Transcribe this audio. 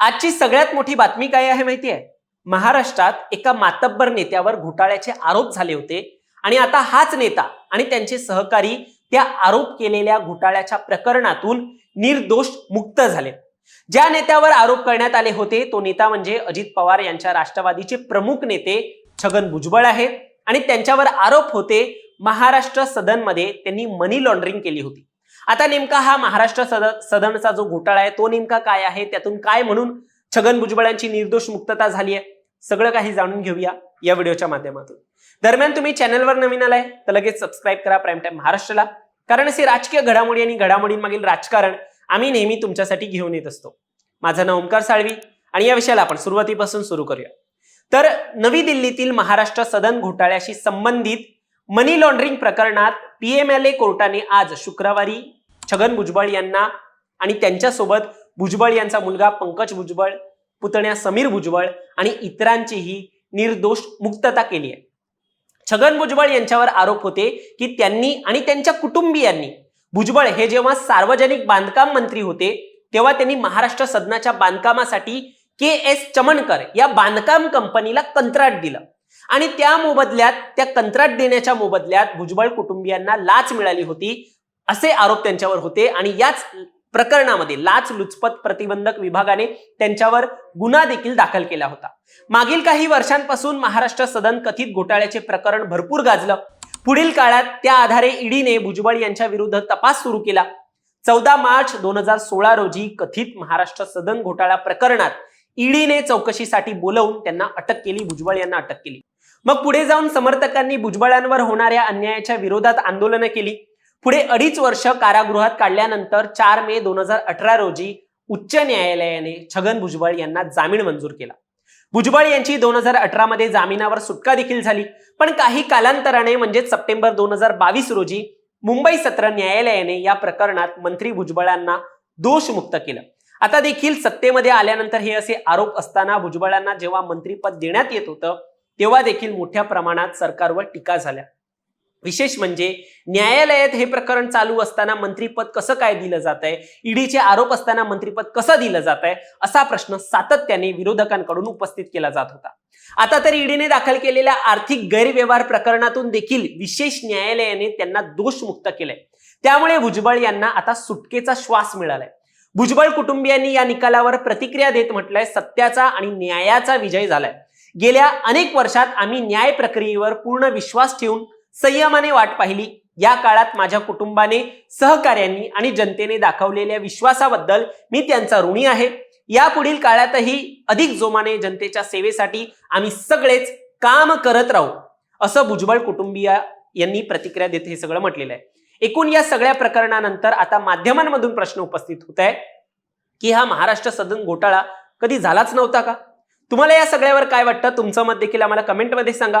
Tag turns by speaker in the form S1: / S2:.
S1: आजची सगळ्यात मोठी बातमी काय आहे माहिती आहे महाराष्ट्रात एका मातब्बर नेत्यावर घोटाळ्याचे आरोप झाले होते. आणि आता हाच नेता आणि त्यांचे सहकारी त्या आरोप केलेल्या घोटाळ्याच्या प्रकरणातून निर्दोष मुक्त झाले. ज्या नेत्यावर आरोप करण्यात आले होते तो नेता म्हणजे अजित पवार यांच्या राष्ट्रवादीचे प्रमुख नेते छगन भुजबळ आहेत. आणि त्यांच्यावर आरोप होते महाराष्ट्र सदनमध्ये त्यांनी मनी लॉन्ड्रिंग केली होती. आता नेमका हा महाराष्ट्र सदन सदनचा जो घोटाळा आहे तो नेमका काय आहे? त्यातून काय म्हणून छगन भुजबळांची निर्दोष मुक्तता झाली आहे? सगळं काही जाणून घेऊया या व्हिडिओच्या माध्यमातून. दरम्यान तुम्ही चॅनलवर नवीन आलाय तर लगेच सबस्क्राईब करा प्राईम टाईम महाराष्ट्राला. कारण असे राजकीय घडामोडी आणि घडामोडींमागील राजकारण आम्ही नेहमी तुमच्यासाठी घेऊन येत असतो. माझं नाव ओंकार साळवी आणि या विषयाला आपण सुरुवातीपासून सुरू करूया. तर नवी दिल्लीतील महाराष्ट्र सदन घोटाळ्याशी संबंधित मनी लॉन्ड्रिंग प्रकरणात पीएमएलए कोर्टाने आज शुक्रवारी छगन भुजबळ यांना आणि त्यांच्यासोबत भुजबळ यांचा मुलगा पंकज भुजबळ पुतण्या समीर भुजबळ आणि इतरांचीही निर्दोष मुक्तता केली आहे. छगन भुजबळ यांच्यावर आरोप होते की त्यांनी आणि त्यांच्या कुटुंबियांनी भुजबळ हे जेव्हा सार्वजनिक बांधकाम मंत्री होते तेव्हा त्यांनी महाराष्ट्र सदनाच्या बांधकामासाठी के एस चमनकर या बांधकाम कंपनीला कंत्राट दिलं. आणि त्या मोबदल्यात त्या कंत्राट देण्याच्या मोबदल्यात भुजबळ कुटुंबियांना लाच मिळाली होती. असे आरोप त्यांच्यावर होते आणि याच प्रकरणामध्ये लाच लुचपत प्रतिबंधक विभागाने त्यांच्यावर गुन्हा देखील दाखल केला होता. मागील काही वर्षांपासून महाराष्ट्र सदन कथित घोटाळ्याचे प्रकरण भरपूर गाजलं. पुढील काळात त्या आधारे ईडीने भुजबळ यांच्या विरुद्ध तपास सुरू केला. चौदा मार्च दोन हजार सोळा रोजी कथित महाराष्ट्र सदन घोटाळा प्रकरणात ईडीने चौकशीसाठी बोलवून त्यांना अटक केली भुजबळ यांना अटक केली. मग पुढे जाऊन समर्थकांनी भुजबळांवर होणाऱ्या अन्यायाच्या विरोधात आंदोलनं केली. पुढे अडीच वर्ष कारागृहात काढल्यानंतर चार मे दोन हजार अठरा रोजी उच्च न्यायालयाने छगन भुजबळ यांना जामीन मंजूर केला. भुजबळ यांची दोन हजार अठरा मध्ये जामिनावर सुटका देखील झाली. पण काही कालांतराने म्हणजे सप्टेंबर दोन हजार बावीस रोजी मुंबई सत्र न्यायालयाने या प्रकरणात मंत्री भुजबळांना दोषमुक्त केलं. आता देखील सत्तेमध्ये आल्यानंतर हे असे आरोप असताना भुजबळांना जेव्हा मंत्रीपद देण्यात येत होतं तेव्हा देखील मोठ्या प्रमाणात सरकारवर टीका झाल्या. विशेष म्हणजे न्यायालयात हे प्रकरण चालू असताना मंत्रीपद कसं काय दिलं जात आहे ईडीचे आरोप असताना मंत्रीपद कसं दिलं जात आहे असा प्रश्न सातत्याने विरोधकांकडून उपस्थित केला जात होता. आता तर ईडीने दाखल केलेल्या आर्थिक गैरव्यवहार प्रकरणातून देखील विशेष न्यायालयाने त्यांना दोषमुक्त केलंय. त्यामुळे भुजबळ यांना आता सुटकेचा श्वास मिळालाय. भुजबळ कुटुंबियांनी या निकालावर प्रतिक्रिया देत म्हटलंय सत्याचा आणि न्यायाचा विजय झालाय. गेल्या अनेक वर्षात आम्ही न्याय प्रक्रियेवर पूर्ण विश्वास ठेवून संयमाने वाट पाहिली. या काळात माझ्या कुटुंबाने सहकार्यांनी आणि जनतेने दाखवलेल्या विश्वासाबद्दल मी त्यांचा ऋणी आहे. यापुढील काळातही अधिक जोमाने जनतेच्या सेवेसाठी आम्ही सगळेच काम करत राहू असं भुजबळ कुटुंबीय यांनी प्रतिक्रिया देत हे सगळं म्हटलेलं आहे. एकूण या सगळ्या प्रकरणानंतर आता माध्यमांमधून प्रश्न उपस्थित होत आहे की हा महाराष्ट्र सदन घोटाळा कधी झालाच नव्हता का? तुम्हाला या सगळ्यावर काय वाटतं? तुमचं मत देखील आम्हाला कमेंटमध्ये सांगा.